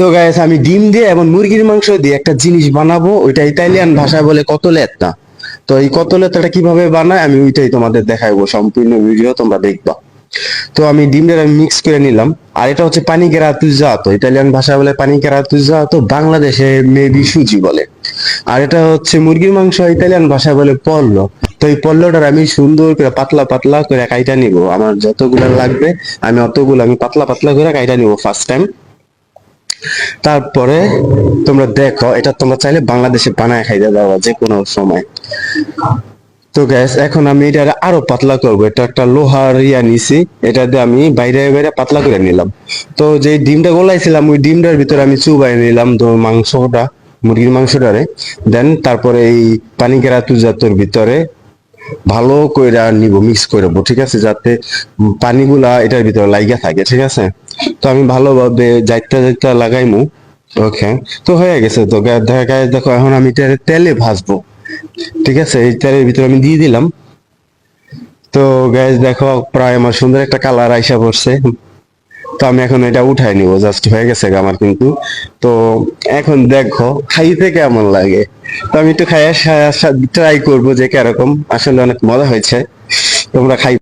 তো গাইস আমি ডিম দিয়ে এবং মুরগির মাংস দিয়ে একটা জিনিস বানাবো, ওইটা ইতালিয়ান ভাষায় বলে কতলেত্তা তো এই কতলেত্তাটা কীভাবে বানায়, আমি ওইটাই তোমাদের দেখাবো সম্পূর্ণ ভিডিও তোমরা দেখবা। তো আমি ডিমটা আমি মিক্স করে নিলাম। আর এটা হচ্ছে পানি গেরা তুজাতো ইতালিয়ান ভাষায় বলে পানি গেরা তুজাতো বাংলাদেশে মেবি সুজি বলে। আর এটা হচ্ছে মুরগির মাংস, ইতালিয়ান ভাষায় বলে পল্ল। তো এই পল্লটার আমি সুন্দর করে পাতলা পাতলা করে কাইটা নিব। আমার যতগুলো লাগবে, আমি অতগুলো, আমি পাতলা পাতলা করে কাইটা নিব ফার্স্ট টাইম তারপরে তোমরা দেখো, এটা তোমরা চাইলে বাংলাদেশে বানায় খাইতে পারবা যে কোনো সময়। তো গ্যাস এখন আমি এটা আরও পাতলা করব। এটা একটা লোহার ইয়া নিছি, এটা দিয়ে আমি বাইরে বাইরে পাতলা করে নিলাম। তো যে ডিমটা গোলাইছিলাম, ওই ডিমটার ভিতরে আমি চুবাই নিলাম তো মাংসটা, মুরগির মাংসটারে। দেন তারপরে এই পানি কেরা তুজাতোর ভিতরে ভালো করে নিব মিক্স করব ঠিক আছে? যাতে পানিগুলা এটার ভিতরে লাইগা থাকে, ঠিক আছে? তো আমি ভালোভাবে যাইতে যাইতে লাগাইমু ওকে তো হয়ে গেছে তো গায়ে দেখো এখন আমি এটা তেলে ভাজবো। ঠিক আছে? এই তেলের ভিতরে আমি দিয়ে দিলাম। তো গ্যাস দেখো, প্রায় আমার সুন্দর একটা কালার আইসা পড়ছে। তো আমি এখন এটা উঠাই নিব, জাস্ট হয়ে গেছে আমার কিন্তু। তো এখন দেখো, খাইতে কেমন লাগে? তো আমি একটু খাইয়া ট্রাই করব যে কীরকম। আসলে অনেক মজা হয়েছে। তোমরা খাই